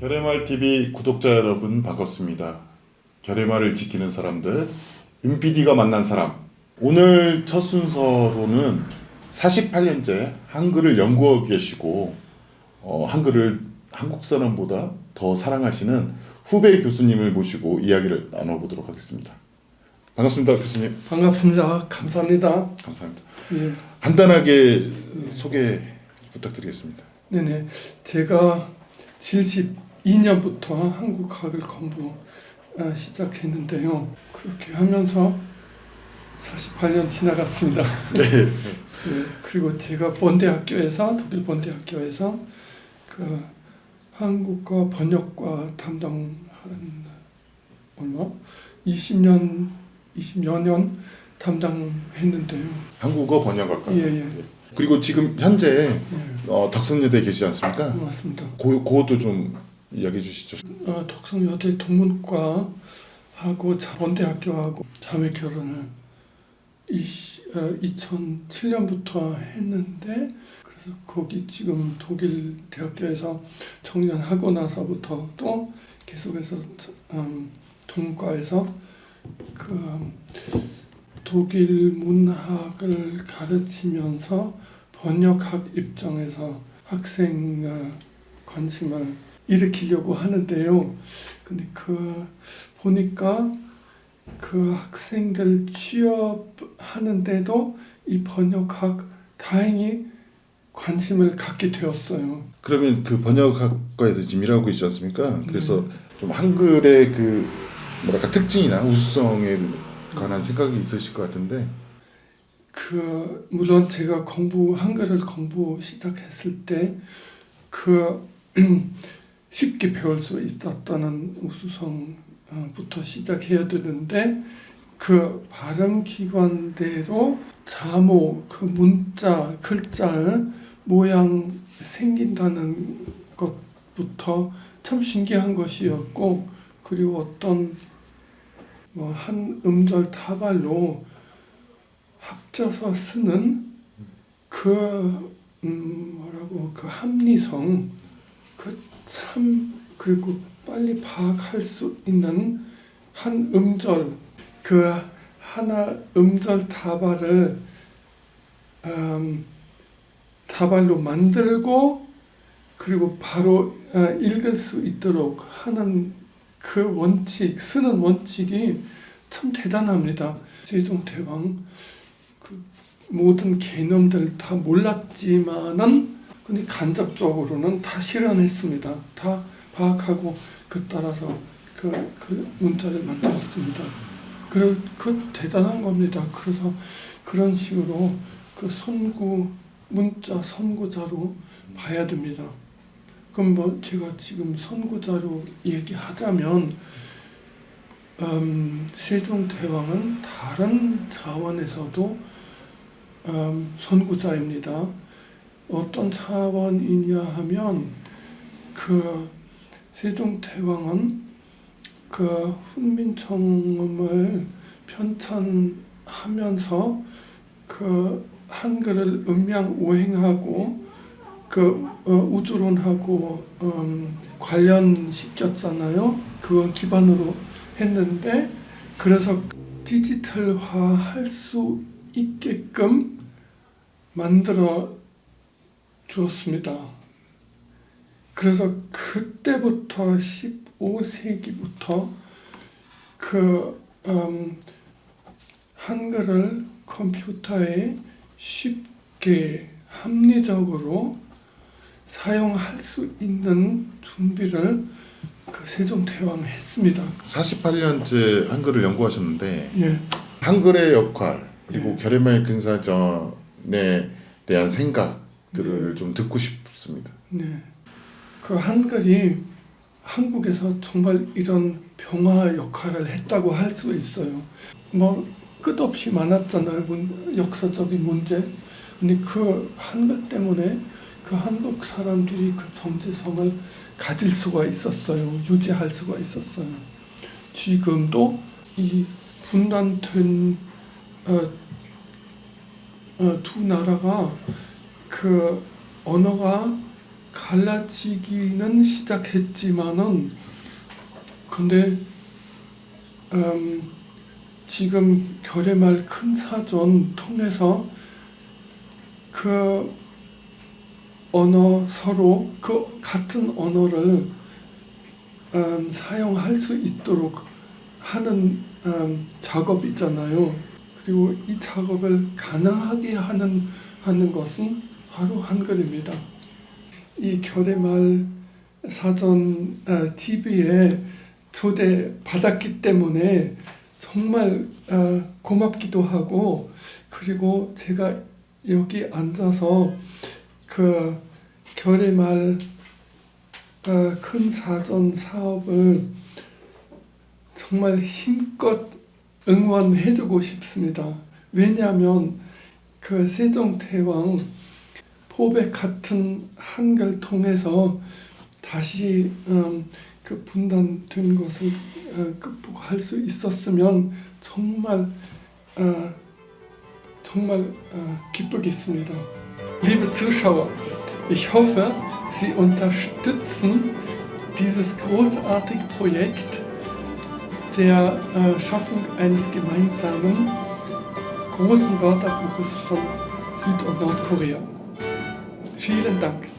결의말 TV 구독자 여러분 반갑습니다. 결의말을 지키는 사람들, 임 PD가 만난 사람. 오늘 첫 순서로는 48년째 한글을 연구하고 계시고 어, 한글을 한국 사람보다 더 사랑하시는 후배 교수님을 모시고 이야기를 나눠보도록 하겠습니다. 반갑습니다, 교수님. 반갑습니다. 감사합니다. 감사합니다. 예. 간단하게 소개 부탁드리겠습니다. 네네. 제가 72년부터 한국학을 공부 아, 시작했는데요. 그렇게 하면서 48년 지나갔습니다. 네. 예. 그리고 제가 본대학교에서 독일 본대학교에서 그 한국어 번역과 담당한 얼마 20년 20여 년 담당했는데요. 한국어 번역학과. 예, 예. 그리고 지금 현재 예. 어, 덕성여대에 계시지 않습니까? 맞습니다. 고, 그것도 좀 이야기해 주시죠. 어, 덕성여대 동문과 하고 자본대학교하고 자매 결혼을 이, 어, 2007년부터 했는데 그래서 거기 지금 독일 대학교에서 정년하고 나서부터 또 계속해서 음, 동과에서 그 독일 문학을 가르치면서 번역학 입장에서 학생 어, 관심을 일으키려고 하는데요. 근데 그 보니까 그 학생들 취업하는데도 이 번역학 다행히 관심을 갖게 되었어요. 그러면 그 번역학과에서 지금 일하고 있지 않습니까? 그래서 좀 한글의 그 뭐랄까 특징이나 우수성에 관한 생각이 있으실 것 같은데 그 물론 제가 공부 한글을 공부 시작했을 때그 쉽게 배울 수 있었다는 우수성부터 시작해야 되는데 그 발음 기관대로 자모 그 문자 글자의 모양 생긴다는 것부터 참 신기한 것이었고 그리고 어떤 뭐 한 음절 다발로 합쳐서 쓰는 그 음, 뭐라고 그 합리성 그 참 그리고 빨리 파악할 수 있는 한 음절 그 하나 음절 다발을 음, 다발로 만들고 그리고 바로 어, 읽을 수 있도록 하는 그 원칙 쓰는 원칙이 참 대단합니다. 세종 대왕 그 모든 개념들 다 몰랐지만은 근데 간접적으로는 다 실현했습니다. 다 파악하고 그 따라서 그, 그 문자를 만들었습니다. 그래 그 대단한 겁니다. 그래서 그런 식으로 그 선구 문자 선구자로 봐야 됩니다. 그럼 뭐 제가 지금 선구자로 얘기하자면 음, 세종대왕은 다른 차원에서도 음, 선구자입니다. 어떤 차원이냐 하면 그 세종대왕은 그 훈민정음을 편찬하면서 그 한글을 음양오행하고 그 어, 우주론하고 음, 관련시켰잖아요. 그거 기반으로 했는데 그래서 디지털화 할 수 있게끔 만들어 주었습니다. 그래서 그때부터 15세기부터 그 음, 한글을 컴퓨터에 쉽게 합리적으로 사용할 수 있는 준비를 그 세종대왕 했습니다. 48년째 한글을 연구하셨는데 예, 한글의 역할 그리고 네. 결의말 근사전에 대한 생각 들을 좀 듣고 싶습니다. 네. 그 한글이 한국에서 정말 이런 평화 역할을 했다고 할 수 있어요. 뭐 끝없이 많았잖아요. 문, 역사적인 문제. 근데 그 한글 때문에 그 한국 사람들이 그 정체성을 가질 수가 있었어요. 유지할 수가 있었어요. 지금도 이 분단된 어, 어, 두 나라가 그 언어가 갈라지기는 시작했지만은 근데 음, 지금 결의말 큰 사전 통해서 그 언어 서로 그 같은 언어를 음, 사용할 수 있도록 하는 음, 작업이잖아요. 그리고 이 작업을 가능하게 하는 하는 것은 바로 한글입니다. 이 결의말 사전 어, TV에 초대 받았기 때문에 정말 어, 고맙기도 하고 그리고 제가 여기 앉아서 그 결의말 어, 큰 사전 사업을 정말 힘껏 응원해주고 싶습니다. 왜냐하면 그 세종대왕 포백 같은 한글 통해서 다시 음, 그 분단된 것을 어, 극복할 수 있었으면 정말 어, 정말 어, 기쁘겠습니다. Liebe Zuschauer, ich hoffe, Sie unterstützen dieses großartige Projekt der äh, Schaffung eines gemeinsamen großen Wörterbuches von Süd- und Nordkorea. Vielen Dank.